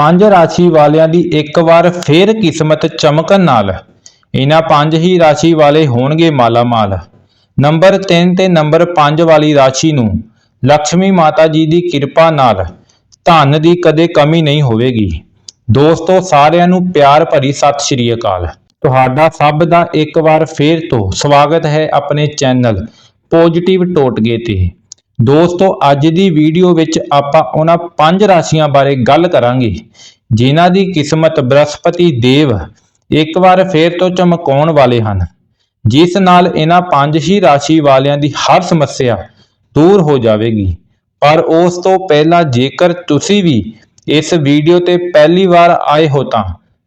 ਪੰਜ ਰਾਸ਼ੀ ਵਾਲਿਆਂ ਦੀ ਇੱਕ ਵਾਰ ਫੇਰ ਕਿਸਮਤ ਚਮਕਣ ਨਾਲ ਇਹਨਾਂ ਪੰਜ ਹੀ ਰਾਸ਼ੀ ਵਾਲੇ ਹੋਣਗੇ ਮਾਲਾ ਮਾਲ ਨੰਬਰ 3 ਤੇ ਨੰਬਰ 5 ਵਾਲੀ ਰਾਸ਼ੀ ਨੂੰ ਲక్ష్ਮੀ ਮਾਤਾ ਜੀ ਦੀ ਕਿਰਪਾ ਨਾਲ ਧਨ ਦੀ ਕਦੇ ਕਮੀ ਨਹੀਂ ਹੋਵੇਗੀ। ਦੋਸਤੋ, ਸਾਰਿਆਂ ਨੂੰ ਪਿਆਰ ਭਰੀ ਸਤਿ ਸ਼੍ਰੀ ਅਕਾਲ। ਤੁਹਾਡਾ ਸਭ ਦਾ ਇੱਕ ਵਾਰ ਫੇਰ ਤੋਂ ਸਵਾਗਤ ਹੈ ਆਪਣੇ ਚੈਨਲ ਪੋਜੀਟਿਵ ਟੋਟਗੇ ਤੇ। ਦੋਸਤੋ, ਅੱਜ ਦੀ ਵੀਡੀਓ ਵਿੱਚ ਆਪਾਂ ਉਹਨਾਂ ਪੰਜ ਰਾਸ਼ੀਆਂ ਬਾਰੇ ਗੱਲ ਕਰਾਂਗੇ, ਜਿਨ੍ਹਾਂ ਦੀ ਕਿਸਮਤ ਬ੍ਰਹਸਪਤੀ ਦੇਵ ਇੱਕ ਵਾਰ ਫੇਰ ਤੋਂ ਚਮਕਾਉਣ ਵਾਲੇ ਹਨ। ਜਿਸ ਨਾਲ ਇਹਨਾਂ ਪੰਜ ਹੀ ਰਾਸ਼ੀ ਵਾਲਿਆਂ ਦੀ ਹਰ ਸਮੱਸਿਆ ਦੂਰ ਹੋ ਜਾਵੇਗੀ। ਪਰ ਉਸ ਤੋਂ ਪਹਿਲਾਂ ਜੇਕਰ ਤੁਸੀਂ ਵੀ ਇਸ ਵੀਡੀਓ ਤੇ ਪਹਿਲੀ ਵਾਰ ਆਏ ਹੋ ਤਾਂ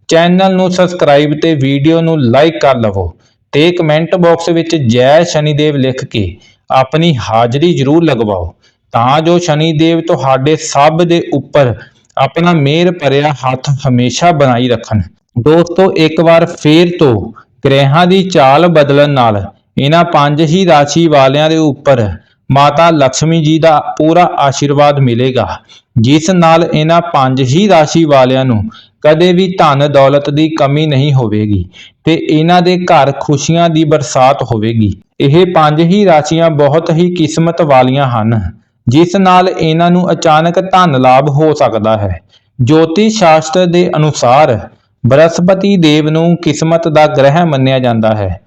ਚੈਨਲ ਨੂੰ ਸਬਸਕ੍ਰਾਈਬ ਤੇ ਵੀਡੀਓ ਨੂੰ ਲਾਈਕ ਕਰ ਲਵੋ ਤੇ ਕਮੈਂਟ ਬਾਕਸ ਵਿੱਚ ਜੈ ਸ਼ਨੀਦੇਵ ਲਿਖ ਕੇ ਆਪਣੀ ਹਾਜ਼ਰੀ ਜ਼ਰੂਰ ਲਗਵਾਓ। ਤਾਂ ਜੋ ਸ਼ਨੀਦੇਵ ਤੁਹਾਡੇ ਸਭ ਦੇ ਉੱਪਰ ਆਪਣਾ ਮਿਹਰ ਭਰਿਆ ਹੱਥ ਹਮੇਸ਼ਾ ਬਣਾਈ ਰੱਖਣ। ਦੋਸਤੋ, ਇੱਕ ਵਾਰ ਫੇਰ ਤੋਂ ਗ੍ਰਹਿਾਂ ਦੀ ਚਾਲ ਬਦਲਣ ਨਾਲ ਇਹਨਾਂ ਪੰਜ ਹੀ ਰਾਸ਼ੀ ਵਾਲਿਆਂ ਦੇ ਉੱਪਰ ਮਾਤਾ ਲక్ష్ਮੀ ਜੀ ਦਾ ਪੂਰਾ ਆਸ਼ੀਰਵਾਦ ਮਿਲੇਗਾ। ਜਿਸ ਨਾਲ ਇਹਨਾਂ ਪੰਜ ਹੀ ਰਾਸ਼ੀ ਵਾਲਿਆਂ ਨੂੰ ਕਦੇ ਵੀ ਧਨ ਦੌਲਤ ਦੀ ਕਮੀ ਨਹੀਂ ਹੋਵੇਗੀ ਤੇ ਇਹਨਾਂ ਦੇ ਘਰ ਖੁਸ਼ੀਆਂ ਦੀ ਬਰਸਾਤ ਹੋਵੇਗੀ। ਇਹ ਪੰਜ ਹੀ ਰਾਸ਼ੀਆਂ ਬਹੁਤ ਹੀ ਕਿਸਮਤ ਵਾਲੀਆਂ ਹਨ, ਜਿਸ ਨਾਲ ਇਹਨਾਂ ਨੂੰ ਅਚਾਨਕ ਧਨ ਲਾਭ ਹੋ ਸਕਦਾ ਹੈ। ਜੋਤਿਸ਼ ਸ਼ਾਸਤਰ ਦੇ ਅਨੁਸਾਰ ਬ੍ਰਹਸਪਤੀ ਦੇਵ ਨੂੰ ਕਿਸਮਤ ਦਾ ਗ੍ਰਹਿ ਮੰਨਿਆ ਜਾਂਦਾ ਹੈ।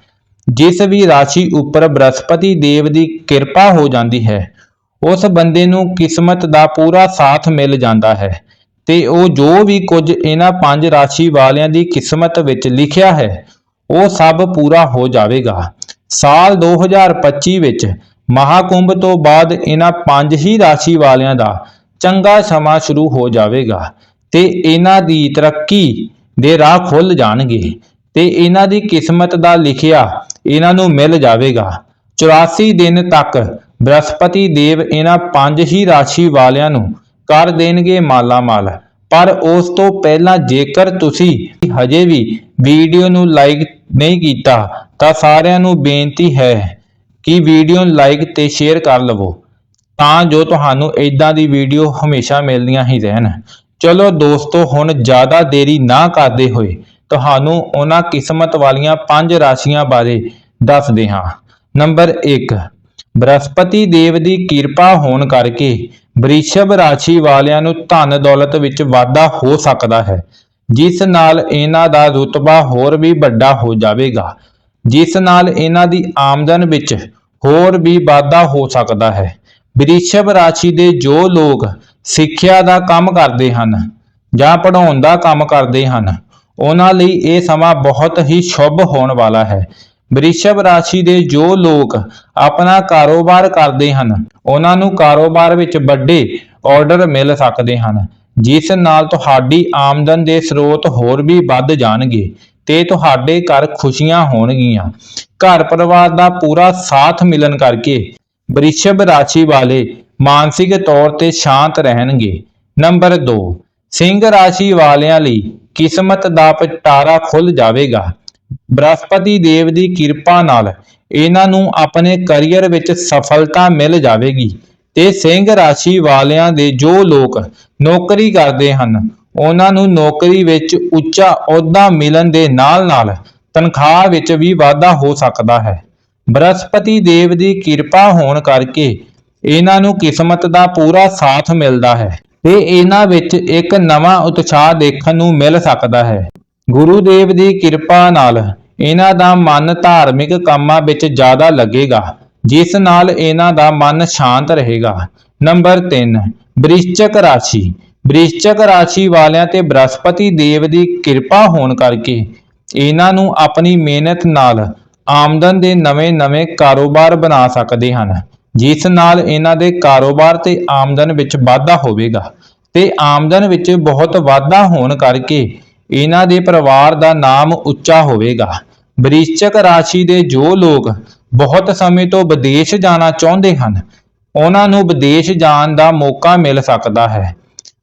ਜਿਸ ਵੀ ਰਾਸ਼ੀ ਉੱਪਰ ਬ੍ਰਹਸਪਤੀ ਦੇਵ ਦੀ ਕਿਰਪਾ ਹੋ ਜਾਂਦੀ ਹੈ ਉਸ ਬੰਦੇ ਨੂੰ ਕਿਸਮਤ ਦਾ ਪੂਰਾ ਸਾਥ ਮਿਲ ਜਾਂਦਾ ਹੈ ਤੇ ਉਹ ਜੋ ਵੀ ਕੁਝ ਇਹਨਾਂ ਪੰਜ ਰਾਸ਼ੀ ਵਾਲਿਆਂ ਦੀ ਕਿਸਮਤ ਵਿੱਚ ਲਿਖਿਆ ਹੈ, ਉਹ ਸਭ ਪੂਰਾ ਹੋ ਜਾਵੇਗਾ। ਸਾਲ 2025 ਵਿੱਚ ਮਹਾਕੁੰਭ ਤੋਂ ਬਾਅਦ ਇਹਨਾਂ ਪੰਜ ਹੀ ਰਾਸ਼ੀ ਵਾਲਿਆਂ ਦਾ ਚੰਗਾ ਸਮਾਂ ਸ਼ੁਰੂ ਹੋ ਜਾਵੇਗਾ ਤੇ ਇਹਨਾਂ ਦੀ ਤਰੱਕੀ ਦੇ ਰਾਹ ਖੁੱਲ ਜਾਣਗੇ ਤੇ ਇਹਨਾਂ ਦੀ ਕਿਸਮਤ ਦਾ ਲਿਖਿਆ ਇਹਨਾਂ ਨੂੰ ਮਿਲ ਜਾਵੇਗਾ। 84 ਦਿਨ ਤੱਕ ਬ੍ਰਹਸਪਤੀ ਦੇਵ ਇਹਨਾਂ ਪੰਜ ਹੀ ਰਾਸ਼ੀ ਵਾਲਿਆਂ ਨੂੰ ਕਰ ਦੇਣਗੇ ਮਾਲਾ ਮਾਲ ਪਰ ਉਸ ਤੋਂ ਪਹਿਲਾਂ ਜੇਕਰ ਤੁਸੀਂ ਹਜੇ ਵੀ ਵੀਡੀਓ ਨੂੰ ਲਾਈਕ ਨਹੀਂ ਕੀਤਾ, ਤਾਂ ਸਾਰਿਆਂ ਨੂੰ ਬੇਨਤੀ ਹੈ ਕਿ ਵੀਡੀਓ ਨੂੰ ਲਾਈਕ ਤੇ ਸ਼ੇਅਰ ਕਰ ਲਵੋ, ਤਾਂ ਜੋ ਤੁਹਾਨੂੰ ਇਦਾਂ ਦੀ ਵੀਡੀਓ ਹਮੇਸ਼ਾ ਮਿਲਦੀਆਂ ਹੀ ਰਹਿਣ। ਚਲੋ ਦੋਸਤੋ, ਹੁਣ ਜ਼ਿਆਦਾ ਦੇਰੀ ਨਾ ਕਰਦੇ ਹੋਏ ਤੁਹਾਨੂੰ ਉਹਨਾਂ ਕਿਸਮਤ ਵਾਲੀਆਂ ਪੰਜ ਰਾਸ਼ੀਆਂ ਬਾਰੇ ਦੱਸਦੇ ਹਾਂ। ਨੰਬਰ 1 ਬ੍ਰਹਸਪਤੀ ਦੇਵ ਦੀ ਕਿਰਪਾ ਹੋਣ ਕਰਕੇ ਵ੍ਰਿਸ਼ਭ ਰਾਸ਼ੀ ਵਾਲਿਆਂ ਨੂੰ ਧਨ ਦੌਲਤ ਵਿੱਚ ਵਾਧਾ ਹੋ ਸਕਦਾ ਹੈ, ਜਿਸ ਨਾਲ ਇਹਨਾਂ ਦਾ ਰੁਤਬਾ ਹੋਰ ਵੀ ਵੱਡਾ ਹੋ ਜਾਵੇਗਾ, ਜਿਸ ਨਾਲ ਇਹਨਾਂ ਦੀ ਆਮਦਨ ਵਿੱਚ ਹੋਰ ਵੀ ਵਾਧਾ ਹੋ ਸਕਦਾ ਹੈ। ਵ੍ਰਿਸ਼ਭ ਰਾਸ਼ੀ ਦੇ ਜੋ ਲੋਕ ਸਿੱਖਿਆ ਦਾ ਕੰਮ ਕਰਦੇ ਹਨ ਜਾਂ ਪੜ੍ਹਾਉਣ ਦਾ ਕੰਮ ਕਰਦੇ ਹਨ, ਉਹਨਾਂ ਲਈ ਇਹ ਸਮਾਂ ਬਹੁਤ ਹੀ ਸ਼ੁਭ ਹੋਣ ਵਾਲਾ ਹੈ। ਵ੍ਰਿਸ਼ਭ ਰਾਸ਼ੀ ਦੇ ਜੋ ਲੋਕ ਆਪਣਾ ਕਾਰੋਬਾਰ ਕਰਦੇ ਹਨ, ਉਹਨਾਂ ਨੂੰ ਕਾਰੋਬਾਰ ਵਿੱਚ ਵੱਡੇ ਆਰਡਰ ਮਿਲ ਸਕਦੇ ਹਨ, ਜਿਸ ਨਾਲ ਤੁਹਾਡੀ ਆਮਦਨ ਦੇ ਸਰੋਤ ਹੋਰ ਵੀ ਵੱਧ ਜਾਣਗੇ ਤੇ ਤੁਹਾਡੇ ਘਰ ਖੁਸ਼ੀਆਂ ਹੋਣਗੀਆਂ। ਘਰ ਪਰਿਵਾਰ ਦਾ ਪੂਰਾ ਸਾਥ ਮਿਲਣ ਕਰਕੇ ਵ੍ਰਿਸ਼ਭ ਰਾਸ਼ੀ ਵਾਲੇ ਮਾਨਸਿਕ ਤੌਰ ਤੇ ਸ਼ਾਂਤ ਰਹਿਣਗੇ। ਨੰਬਰ 2 ਸਿੰਘ ਰਾਸ਼ੀ ਵਾਲਿਆਂ ਲਈ ਕਿਸਮਤ ਦਾ ਪਟਾਰਾ ਖੁੱਲ ਜਾਵੇਗਾ। ਬ੍ਰਹਸਪਤੀ ਦੇਵ ਦੀ ਕਿਰਪਾ ਨਾਲ ਇਹਨਾਂ ਨੂੰ ਆਪਣੇ ਕੈਰੀਅਰ ਵਿੱਚ ਸਫਲਤਾ ਮਿਲ ਜਾਵੇਗੀ ਤੇ ਸਿੰਘ ਰਾਸ਼ੀ ਵਾਲਿਆਂ ਦੇ ਜੋ ਲੋਕ ਨੌਕਰੀ ਕਰਦੇ ਹਨ, ਉਹਨਾਂ ਨੂੰ ਨੌਕਰੀ ਵਿੱਚ ਉੱਚਾ ਅਹੁਦਾ ਮਿਲਣ ਦੇ ਨਾਲ-ਨਾਲ ਤਨਖਾਹ ਵਿੱਚ ਵੀ ਵਾਧਾ ਹੋ ਸਕਦਾ ਹੈ। ਬ੍ਰਹਸਪਤੀ ਦੇਵ ਦੀ ਕਿਰਪਾ ਹੋਣ ਕਰਕੇ ਇਹਨਾਂ ਨੂੰ ਕਿਸਮਤ ਦਾ ਪੂਰਾ ਸਾਥ ਮਿਲਦਾ ਹੈ ਤੇ ਇਹਨਾਂ ਵਿੱਚ ਇੱਕ ਨਵਾਂ ਉਤਸ਼ਾਹ ਦੇਖਣ ਨੂੰ ਮਿਲ ਸਕਦਾ ਹੈ। ਗੁਰੂ ਦੇਵ ਦੀ ਕਿਰਪਾ ਨਾਲ ਇਹਨਾਂ ਦਾ ਮਨ ਧਾਰਮਿਕ ਕੰਮਾਂ ਵਿੱਚ ਜ਼ਿਆਦਾ ਲੱਗੇਗਾ, ਜਿਸ ਨਾਲ ਇਹਨਾਂ ਦਾ ਮਨ ਸ਼ਾਂਤ ਰਹੇਗਾ। ਨੰਬਰ 3 ਬ੍ਰਿਸ਼ਚਕ ਰਾਸ਼ੀ। ਬ੍ਰਿਸ਼ਚਕ ਰਾਸ਼ੀ ਵਾਲਿਆਂ ਤੇ ਬ੍ਰਹਸਪਤੀ ਦੇਵ ਦੀ ਕਿਰਪਾ ਹੋਣ ਕਰਕੇ ਇਹਨਾਂ ਨੂੰ ਆਪਣੀ ਮਿਹਨਤ ਨਾਲ ਆਮਦਨ ਦੇ ਨਵੇਂ-ਨਵੇਂ ਕਾਰੋਬਾਰ ਬਣਾ ਸਕਦੇ ਹਨ, ਜਿਸ ਨਾਲ ਇਹਨਾਂ ਦੇ ਕਾਰੋਬਾਰ ਤੇ ਆਮਦਨ ਵਿੱਚ ਵਾਧਾ ਹੋਵੇਗਾ। ਤੇ ਆਮਦਨ ਵਿੱਚ ਬਹੁਤ ਵਾਧਾ ਹੋਣ ਕਰਕੇ ਇਹਨਾਂ ਦੇ ਪਰਿਵਾਰ ਦਾ ਨਾਮ ਉੱਚਾ ਹੋਵੇਗਾ। ਬ੍ਰਿਸ਼ਚਕ ਰਾਸ਼ੀ ਦੇ ਜੋ ਲੋਕ ਬਹੁਤ ਸਮੇਂ ਤੋਂ ਵਿਦੇਸ਼ ਜਾਣਾ ਚਾਹੁੰਦੇ ਹਨ, ਉਹਨਾਂ ਨੂੰ ਵਿਦੇਸ਼ ਜਾਣ ਦਾ ਮੌਕਾ ਮਿਲ ਸਕਦਾ ਹੈ।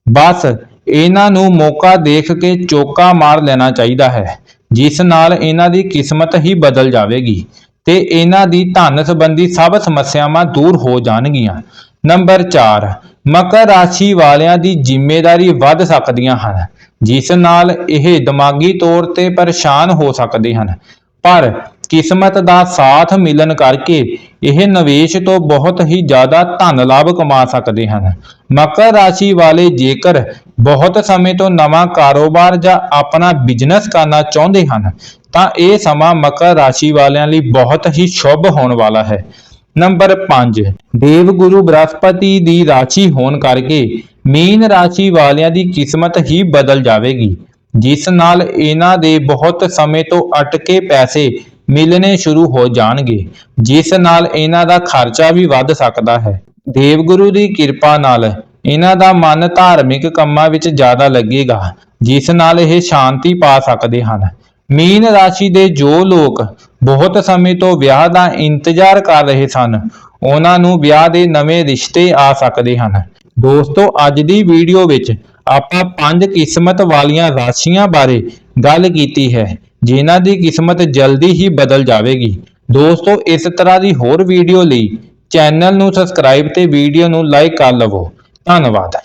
ਬਸ ਇਹਨਾਂ ਨੂੰ ਮੌਕਾ ਦੇਖ ਕੇ ਚੋਕਾ ਮਾਰ ਲੈਣਾ ਚਾਹੀਦਾ ਹੈ, ਜਿਸ ਨਾਲ ਇਹਨਾਂ ਦੀ ਕਿਸਮਤ ਹੀ ਬਦਲ ਜਾਵੇਗੀ ਤੇ ਇਹਨਾਂ ਦੀ ਧਨ ਸੰਬੰਧੀ ਸਭ ਸਮੱਸਿਆਵਾਂ ਦੂਰ ਹੋ ਜਾਣਗੀਆਂ। ਨੰਬਰ 4 ਮਕਰ ਰਾਸ਼ੀ ਵਾਲਿਆਂ ਦੀ ਜ਼ਿੰਮੇਵਾਰੀ ਵੱਧ ਸਕਦੀਆਂ ਹਨ। ਜਿਸ ਨਾਲ ਇਹ ਦਿਮਾਗੀ ਤੌਰ ਤੇ ਪਰੇਸ਼ਾਨ ਹੋ ਸਕਦੇ ਹਨ। ਪਰ ਕਿਸਮਤ ਦਾ ਸਾਥ ਮਿਲਣ ਕਰਕੇ ਇਹ ਨਿਵੇਸ਼ ਤੋਂ ਬਹੁਤ ਹੀ ਜ਼ਿਆਦਾ ਧਨ ਲਾਭ ਕਮਾ ਸਕਦੇ ਹਨ। ਮਕਰ ਰਾਸ਼ੀ ਵਾਲੇ ਜੇਕਰ ਬਹੁਤ ਸਮੇਂ ਤੋਂ ਨਵਾਂ ਕਾਰੋਬਾਰ ਜਾਂ ਆਪਣਾ ਬਿਜ਼ਨਸ ਕਰਨਾ ਚਾਹੁੰਦੇ ਹਨ, ਤਾਂ ਇਹ ਸਮਾਂ ਮਕਰ ਰਾਸ਼ੀ ਵਾਲਿਆਂ ਲਈ ਬਹੁਤ ਹੀ ਸ਼ੁਭ ਹੋਣ ਵਾਲਾ ਹੈ। ਨੰਬਰ 5 ਦੇਵ ਗੁਰੂ ਬ੍ਰਹਸਪਤੀ ਦੀ ਰਾਸ਼ੀ ਹੋਣ ਕਰਕੇ ਮੀਨ ਰਾਸ਼ੀ ਵਾਲਿਆਂ ਦੀ ਕਿਸਮਤ ਹੀ ਬਦਲ ਜਾਵੇਗੀ, ਜਿਸ ਨਾਲ ਇਹਨਾਂ ਦੇ ਬਹੁਤ ਸਮੇਂ ਤੋਂ ਅਟਕੇ ਪੈਸੇ ਮਿਲਣੇ ਸ਼ੁਰੂ ਹੋ ਜਾਣਗੇ, ਜਿਸ ਨਾਲ ਇਹਨਾਂ ਦਾ ਖਰਚਾ ਵੀ ਵੱਧ ਸਕਦਾ ਹੈ। ਦੇਵਗੁਰੂ ਦੀ ਕਿਰਪਾ ਨਾਲ ਇਹਨਾਂ ਦਾ ਮਨ ਧਾਰਮਿਕ ਕੰਮਾਂ ਵਿੱਚ ਜ਼ਿਆਦਾ ਲੱਗੇਗਾ, ਜਿਸ ਨਾਲ ਇਹ ਸ਼ਾਂਤੀ ਪਾ ਸਕਦੇ ਹਨ। ਮੀਨ ਰਾਸ਼ੀ ਦੇ ਜੋ ਲੋਕ ਬਹੁਤ ਸਮੇਂ ਤੋਂ ਵਿਆਹ ਦਾ ਇੰਤਜ਼ਾਰ ਕਰ ਰਹੇ ਸਨ, ਉਹਨਾਂ ਨੂੰ ਵਿਆਹ ਦੇ ਨਵੇਂ ਰਿਸ਼ਤੇ ਆ ਸਕਦੇ ਹਨ। ਦੋਸਤੋ, ਅੱਜ ਦੀ ਵੀਡੀਓ ਵਿੱਚ ਆਪਾਂ ਪੰਜ ਕਿਸਮਤ ਵਾਲੀਆਂ ਰਾਸ਼ੀਆਂ ਬਾਰੇ ਗੱਲ ਕੀਤੀ ਹੈ, ਜਿਨ੍ਹਾਂ ਦੀ ਕਿਸਮਤ ਜਲਦੀ ਹੀ ਬਦਲ ਜਾਵੇਗੀ। ਦੋਸਤੋ, ਇਸ ਤਰ੍ਹਾਂ ਦੀ ਹੋਰ ਵੀਡੀਓ ਲਈ ਚੈਨਲ ਨੂੰ ਸਬਸਕ੍ਰਾਈਬ ਤੇ ਵੀਡੀਓ ਨੂੰ ਲਾਈਕ ਕਰ ਲਵੋ। ਧੰਨਵਾਦ।